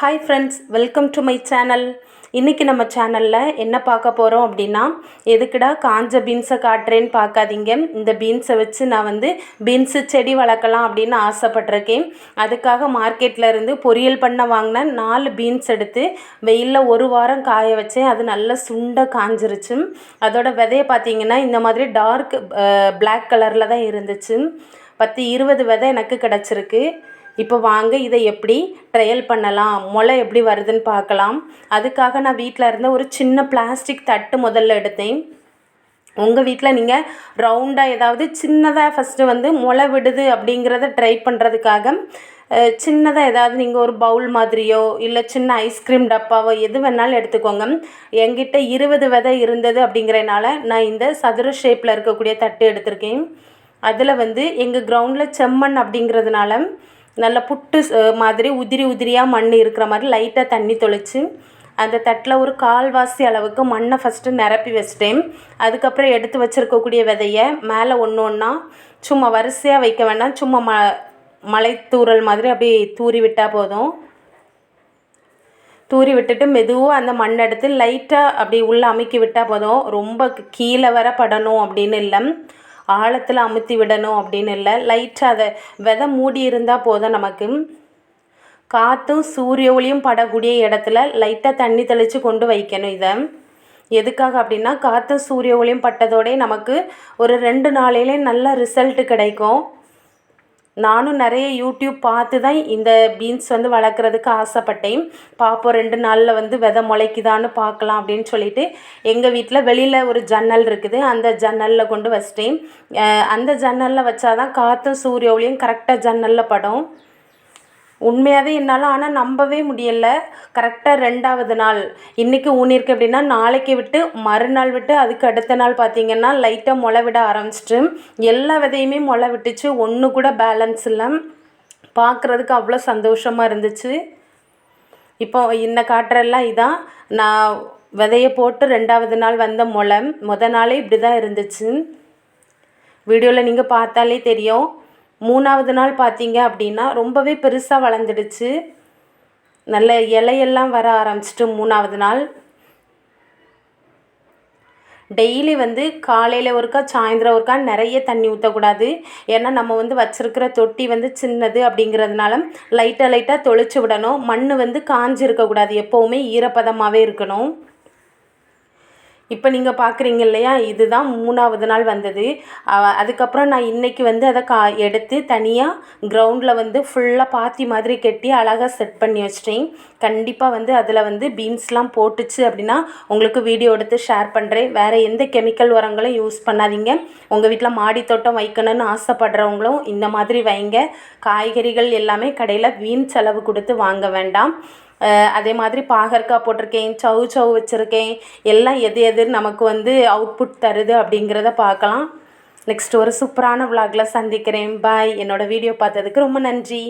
Hi friends welcome to my channel இன்றைக்கி நம்ம சேனலில் என்ன பார்க்க போகிறோம் அப்படின்னா எதுக்குடா காஞ்ச பீன்ஸை காட்டுறேன்னு பார்க்காதீங்க. இந்த பீன்ஸை வச்சு நான் வந்து பீன்ஸு செடி வளர்க்கலாம் அப்படின்னு ஆசைப்பட்டிருக்கேன். அதுக்காக மார்க்கெட்டில் இருந்து பொரியல் பண்ண வாங்கின நாலு பீன்ஸ் எடுத்து வெயிலில் ஒரு வாரம் காய வச்சேன். அது நல்லா சுண்ட காஞ்சிருச்சு. அதோட விதையை பார்த்தீங்கன்னா இந்த மாதிரி டார்க் பிளாக் கலரில் தான் இருந்துச்சு. பத்து இருபது விதை எனக்கு கிடச்சிருக்கு. இப்போ வாங்க இதை எப்படி ட்ரையல் பண்ணலாம் முளை எப்படி வருதுன்னு பார்க்கலாம். அதுக்காக நான் வீட்டில் இருந்த ஒரு சின்ன பிளாஸ்டிக் தட்டு முதல்ல எடுத்தேன். உங்கள் வீட்டில் நீங்கள் ரவுண்டாக ஏதாவது சின்னதாக ஃபஸ்ட்டு வந்து முளை விடுது அப்படிங்கிறத ட்ரை பண்ணுறதுக்காக சின்னதாக ஏதாவது நீங்கள் ஒரு பவுல் மாதிரியோ இல்லை சின்ன ஐஸ்கிரீம் டப்பாவோ எது வேணாலும் எடுத்துக்கோங்க. என்கிட்ட இருபது விதை இருந்தது அப்படிங்கிறனால நான் இந்த சதுர ஷேப்பில் இருக்கக்கூடிய தட்டு எடுத்திருக்கேன். அதில் வந்து எங்கள் கிரவுண்டில் செம்மண் அப்படிங்கிறதுனால நல்ல புட்டு மாதிரி உதிரி உதிரியாக மண் இருக்கிற மாதிரி லைட்டாக தண்ணி தெளித்து அந்த தட்டில் ஒரு கால்வாசி அளவுக்கு மண்ணை ஃபஸ்ட்டு நிரப்பி வச்சிட்டேன். அதுக்கப்புறம் எடுத்து வச்சுருக்கக்கூடிய விதையை மேலே ஒன்று ஒன்றா சும்மா வரிசையாக வைக்க வேண்டாம். சும்மா ம மலைத்தூரல் மாதிரி அப்படியே தூரி விட்டால் போதும். தூரி விட்டுட்டு மெதுவாக அந்த மண் எடுத்து லைட்டாக அப்படி உள்ளே அமுக்கி விட்டால் போதும். ரொம்ப கீழே வர படணும் அப்படின்னு இல்லை ஆழத்தில் அமுத்தி விடணும் அப்படின்னு இல்லை. லைட்டாக அதை விதை மூடி இருந்தால் போதும் நமக்கு. காற்றும் சூரிய ஒளியும் படக்கூடிய இடத்துல லைட்டாக தண்ணி தெளித்து கொண்டு வைக்கணும் இதை. எதுக்காக அப்படின்னா காற்றும் சூரிய ஒளியும் பட்டதோடே நமக்கு ஒரு ரெண்டு நாளையிலே நல்ல ரிசல்ட்டு கிடைக்கும். நானும் நிறைய யூடியூப் பார்த்து தான் இந்த பீன்ஸ் வந்து வளர்க்குறதுக்கு ஆசைப்பட்டேன். பார்ப்போம் ரெண்டு நாளில் வந்து விதை முளைக்குதான்னு பார்க்கலாம் அப்படின்னு சொல்லிட்டு எங்கள் வீட்டில் வெளியில் ஒரு ஜன்னல் இருக்குது. அந்த ஜன்னலில் கொண்டு வச்சிட்டேன். அந்த ஜன்னலில் வச்சாதான் காற்றும் சூரிய ஒளியும் கரெக்டாக ஜன்னலில் படும். உண்மையாகவே என்னால் ஆனால் நம்பவே முடியலை. கரெக்டாக ரெண்டாவது நாள். இன்றைக்கி ஊனியிருக்கு அப்படின்னா நாளைக்கு விட்டு மறுநாள் விட்டு அதுக்கு அடுத்த நாள் பார்த்திங்கன்னா லைட்டாக முளை விட ஆரம்பிச்சிட்டு எல்லா விதையுமே முளை விட்டுச்சு. ஒன்று கூட பேலன்ஸ் இல்லை. பார்க்குறதுக்கு அவ்வளோ சந்தோஷமாக இருந்துச்சு. இப்போ இந்த காட்டுறெல்லாம் இதான். நான் விதையை போட்டு ரெண்டாவது நாள் வந்த முளை. முத நாளே இப்படி தான் இருந்துச்சு. வீடியோவில் நீங்கள் பார்த்தாலே தெரியும். மூணாவது நாள் பார்த்தீங்க அப்படின்னா ரொம்பவே பெருசாக வளர்ந்துடுச்சு. நல்ல இலையெல்லாம் வர ஆரம்பிச்சிட்டு மூணாவது நாள். டெய்லி வந்து காலையில் ஒருக்கா சாயந்தரம் ஒருக்கா நிறைய தண்ணி ஊற்றக்கூடாது ஏன்னா நம்ம வந்து வச்சுருக்கிற தொட்டி வந்து சின்னது அப்படிங்கிறதுனால லைட்டாக லைட்டாக தொளிச்சு விடணும். மண் வந்து காஞ்சிருக்கக்கூடாது. எப்போவுமே ஈரப்பதமாகவே இருக்கணும். இப்போ நீங்கள் பார்க்குறீங்க இல்லையா? இதுதான் மூணாவது நாள் வந்தது. அதுக்கப்புறம் நான் இன்றைக்கி வந்து அதை கா எடுத்து தனியாக கிரவுண்டில் வந்து ஃபுல்லாக பாத்தி மாதிரி கட்டி அழகாக செட் பண்ணி வச்சிட்டேன். கண்டிப்பாக வந்து அதில் வந்து பீன்ஸ்லாம் போட்டுச்சு அப்படின்னா உங்களுக்கு வீடியோ எடுத்து ஷேர் பண்ணுறேன் வேறு எந்த கெமிக்கல் உரங்களும் யூஸ் பண்ணாதீங்க. உங்கள் வீட்டில் மாடி தோட்டம் வைக்கணும்னு ஆசைப்படுறவங்களும் இந்த மாதிரி வைங்க. காய்கறிகள் எல்லாமே கடையில் வீண் செலவு கொடுத்து வாங்க வேண்டாம். அதே மாதிரி பாகற்காய் போட்டிருக்கேன் சவு சவு வச்சுருக்கேன். எல்லாம் எது எது நமக்கு வந்து அவுட்புட் தருது அப்படிங்கிறத பார்க்கலாம். நெக்ஸ்ட் ஒரு சூப்பரான விலாகில் சந்திக்கிறேன். பாய் என்னோடய வீடியோ பார்த்ததுக்கு ரொம்ப நன்றி.